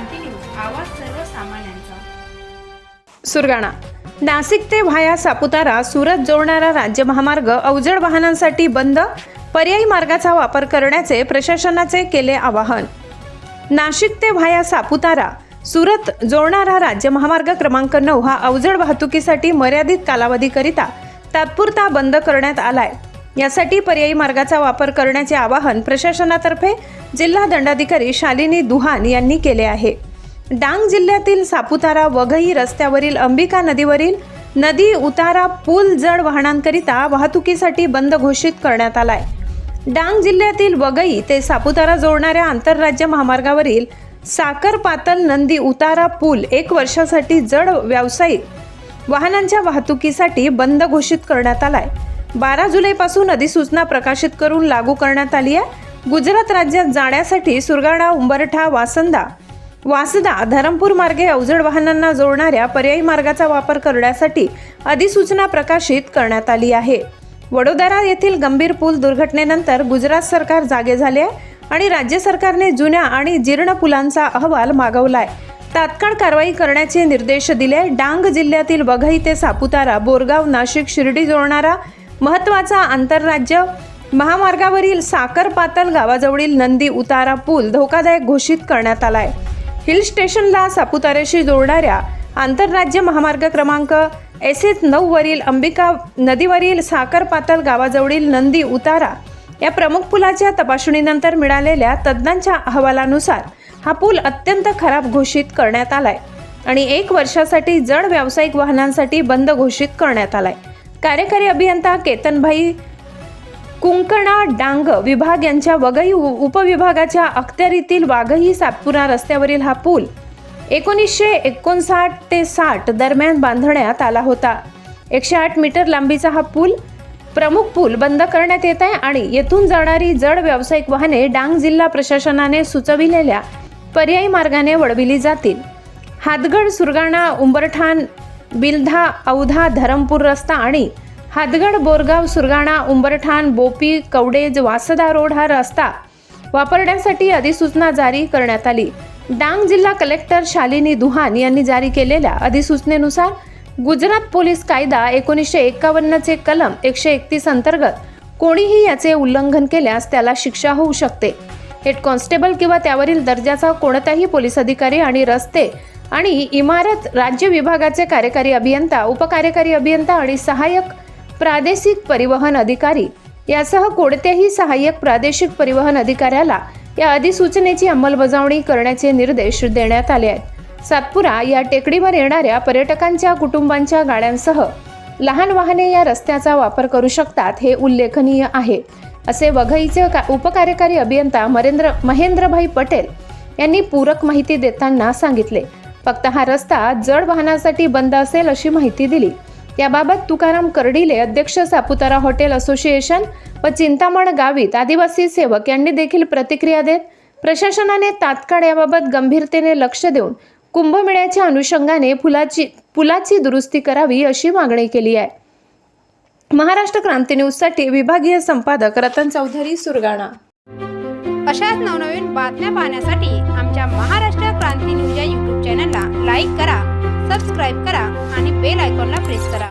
क्रांती news आवाज सर्वसामान्यांचा. सुरगाणा. नाशिक ते व्हाया सापुतारा सुरत जोडणारा राज्य महामार्ग अवजड वाहनांसाठी बंद पर्यायी मार्गाचा वापर करण्याचे प्रशासनाचे केले आवाहन. नाशिक ते व्हाया सापुतारा सुरत जोडणारा राज्य महामार्ग क्रमांक नऊ हा अवजड वाहतुकीसाठी मर्यादित कालावधीकरिता तात्पुरता बंद करण्यात आलाय. यासाठी पर्यायी मार्गाचा वापर करण्याचे आवाहन प्रशासनातर्फे जिल्हा दंडाधिकारी शालिनी दुहान यांनी केले आहे. डांग जिल्ह्यातील सापुतारा वघई रस्त्यावरील अंबिका नदीवरील नदी उतारा पूल जड वाहनांकरिता वाहतुकीसाठी बंद घोषित करण्यात आलाय. डांग जिल्ह्यातील वगई ते सापुतारा जोडणाऱ्या आंतरराज्य महामार्गावरील साकर पातल नंदी उतारा पूल एक वर्षासाठी जड व्यावसायिक वाहनांच्या वाहतुकीसाठी बंद घोषित करण्यात आलाय. बारा जुलैपासून अधिसूचना प्रकाशित करून लागू करण्यात आली आहे. गुजरात राज्यात जाण्यासाठी सुरगाणा उंबरठा वासंदा वासदा धरमपूर मार्गे अवजड वाहनांना जोडणाऱ्या पर्यायी मार्गाचा वापर करण्यासाठी अधिसूचना प्रकाशित करण्यात आली आहे. वडोदरा येथील गंभीर पूल दुर्घटनेनंतर गुजरात सरकार जागे झाले आहे आणि राज्य सरकारने जुन्या आणि जीर्ण पुलांचा अहवाल मागवलाय. तात्काळ कारवाई करण्याचे निर्देश दिले डांग जिल्ह्यातील वघई ते सापुतारा बोरगाव नाशिक शिर्डी जोडणारा महत्त्वाचा आंतरराज्य. महामार्गावरील साकर पातल गावाजवळील नंदी उतारा पूल धोकादायक घोषित करण्यात आलाय. हिल स्टेशनला सापुताऱ्याशी जोडणाऱ्या आंतरराज्य महामार्ग क्रमांक एस एस नऊवरील अंबिका नदीवरील साकर पातल गावाजवळील नंदी उतारा या प्रमुख पुलाच्या तपासणीनंतर मिळालेल्या तज्ज्ञांच्या अहवालानुसार हा पूल अत्यंत खराब घोषित करण्यात आलाय आणि एक वर्षासाठी जड व्यावसायिक वाहनांसाठी बंद घोषित करण्यात आलाय. कार्यकारी अभियंता केतनभाई कुंकणा डांग विभाग यांच्या वगई उपविभागाच्या अखत्यारीतील वाघही सातपुरा रस्त्यावरील हा पूल एकोणीसशे एकोणसाठ ते साठ दरम्यान बांधण्यात आला होता. एकशे आठ मीटर लांबीचा हा पूल प्रमुख पूल बंद करण्यात येत आहे आणि येथून जाणारी जड व्यावसायिक वाहने डांग जिल्हा प्रशासनाने सुचविलेल्या पर्यायी मार्गाने वळविली जातील. हातगड सुरगाणा उंबरठाण बिलधा औधा धरमपूर रस्ता आणि हातगड बोरगाव सुरगाणा उंबरठाण बोपी कवडेज वासदा रोड हा रस्ता वापरण्यासाठी अधिसूचना जारी करण्यात आली. डांग जिल्हा कलेक्टर शालिनी दुहान यांनी जारी केलेल्या अधिसूचनेनुसार गुजरात पोलीस कायदा एकोणीसशे एकावन्नचे कलम एकशे एकतीस अंतर्गत कोणीही याचे उल्लंघन केल्यास त्याला शिक्षा होऊ शकते. हेड कॉन्स्टेबल किंवा त्यावरील दर्जाचा कोणताही पोलीस अधिकारी आणि रस्ते आणि इमारत राज्य विभागाचे कार्यकारी अभियंता उपकार्यकारी अभियंता आणि सहाय्यक प्रादेशिक परिवहन अधिकारी यासह कोणत्याही सहाय्यक प्रादेशिक परिवहन अधिकाऱ्याला या अधिसूचनेची अंमलबजावणी करण्याचे निर्देश देण्यात आले आहेत. सातपुरा या टेकडीवर येणाऱ्या पर्यटकांच्या कुटुंबांच्या गाड्यांसह लहान वाहने या रस्त्याचा वापर करू शकतात हे उल्लेखनीय आहे. असे वघईचे का उपकार्यकारी अभियंता मरेंद्र महेंद्रभाई पटेल यांनी पूरक माहिती देताना सांगितले. फक्त हा रस्ता जड वाहनासाठी बंद असेल अशी माहिती दिली. याबाबत तुकाराम कर्डिले अध्यक्ष सापुतारा हॉटेल असोसिएशन व चिंतामण गावीत आदिवासी सेवक यांनी देखील प्रतिक्रिया देत प्रशासनाने तात्काळ याबाबत गंभीरतेने लक्ष देऊन कुंभमेळ्याच्या अनुषंगाने फुलाची पुलाची दुरुस्ती करावी अशी मागणी केली आहे. महाराष्ट्र क्रांती न्यूजसाठी विभागीय संपादक रतन चौधरी सुरगाणा. अशाच नवनवीन बातम्या पाहण्यासाठी आमच्या महाराष्ट्र क्रांती न्यूज या यूट्यूब चॅनलला लाईक करा सबस्क्राईब करा आणि बेल आयकॉनला प्रेस करा.